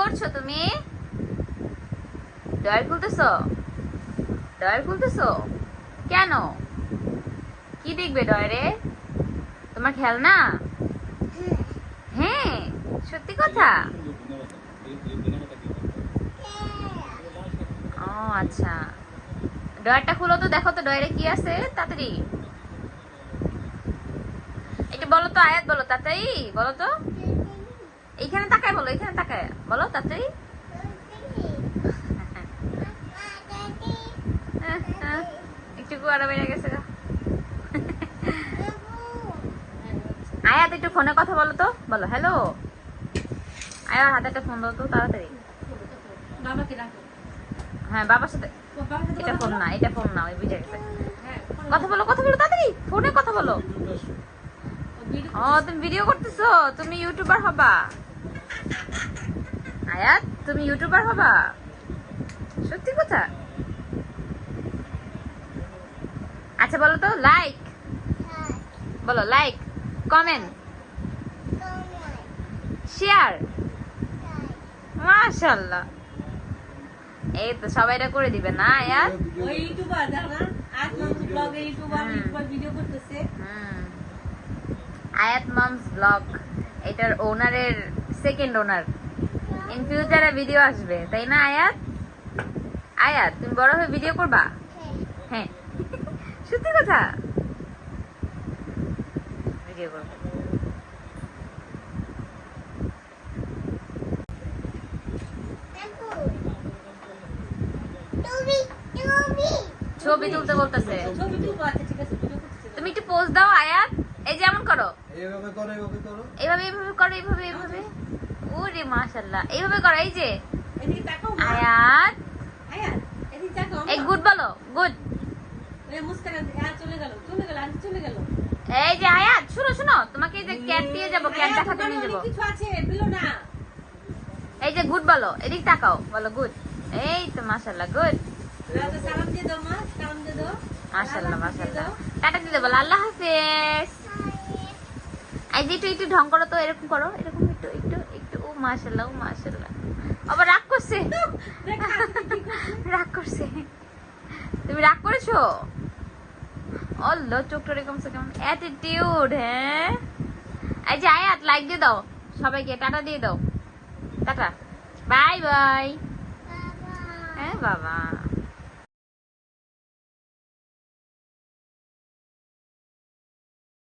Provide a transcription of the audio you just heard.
করছ তুমি? ডয়ার খুলতেছো? ডয়ার খুলতেছো? কেন? কি দেখবে ডয়ারে তোমার খেলনা? হ্যাঁ সত্যি কথা? ও আচ্ছা। ডয়ারটা খুলো তো, দেখো তো ডয়ারে কি আছে, তাড়াতাড়ি। এটা বলো তো, আয়াত বলো, তাড়াতাড়ি, বলো তো। এইখানে তাকায় বলো এইখানে তাকায়। বলো তাড়াতাড়ি একটু কুয়ারা বেড়ে গেছে আয়াত একটু ফোনে কথা বলো তো। বলো হ্যালো? আয়ার হাতে একটা ফোন দাও তো তাড়াতাড়ি। হ্যাঁ বাবার সাথে এটা ফোন না এটা ফোন না ওই বুঝে গেছে। হ্যাঁ, কথা বলো কথা বলো তাড়াতাড়ি। ফোনে কথা বলো। ও তুমি ভিডিও করতেছো? তুমি ইউটিউবার হবা। আয়াত তুমি ইউটিউবার হবা? সত্যি কথা? আচ্ছা বলো তো লাইক বলো লাইক কমেন্ট শেয়ার মাশাল্লাহ এই তো সবাই এটা করে দিবে না আয়াত? ওই ইউটিউবার না আজ মানুষ ব্লগে ইউটিউবার ইউটিউবার ভিডিও করতেছে। আয়াত মামস ব্লগ এটার ওনারের সেকেন্ড ওনার ইন ফিউচারে ভিডিও আসবে তাই না আয়াত? আয়াত তুমি বড় হয়ে ভিডিও করবা? হ্যাঁ। সত্যি কথা? ভিডিও করব ছবি তুলতে বলতেছে। আচ্ছা তুমি একটু পোজ দাও আয়াত। করো এইভাবে করো এইভাবে করো। এইভাবে এইভাবে করো এইভাবে ওরে মাশাল্লাহ এইভাবে করো এই যে। এদিকে তাকাও মা। আয়াত। আয়াত এদিকে তাকাও এই গুড বলো গুড। চলে গেল চলে গেল আন্টি চলে গেল। এই যে আয়াত শুনো শুনো তোমাকে এই যে ক্যাট দিয়ে যাব ক্যাট দেখাতে নিয়ে যাব। কিছু আছে? পেল না। এই যে গুড বলো এদিক তাকাও বলো গুড। এই তো মাশাল্লাহ গুড। রাজা সালাম দিয়ে দাও মা সালাম দিয়ে দাও। মাশাল্লাহ আল্লাহ হাফেজ দিয়ে মাশাল্লাহ দাও। টাটা দিয়ে বলো আল্লাহ হাফেজ। এই যে একটু একটু ঢং করো তো, এরকম করো, এরকম একটু একটু একটু, ও মাশাল্লাহ ও মাশাল্লাহ আবার রাগ করছে। রাগ করছে। তুমি রাগ করেছ? অল্লো চোখটা এরকম সে কেমন? অ্যাটিটিউড হ্যাঁ? এই যে আয়াত লাইক দিয়ে দাও। সবাইকে, টাটা দিয়ে দাও। টাটা। Bye bye. হ্যাঁ বাবা।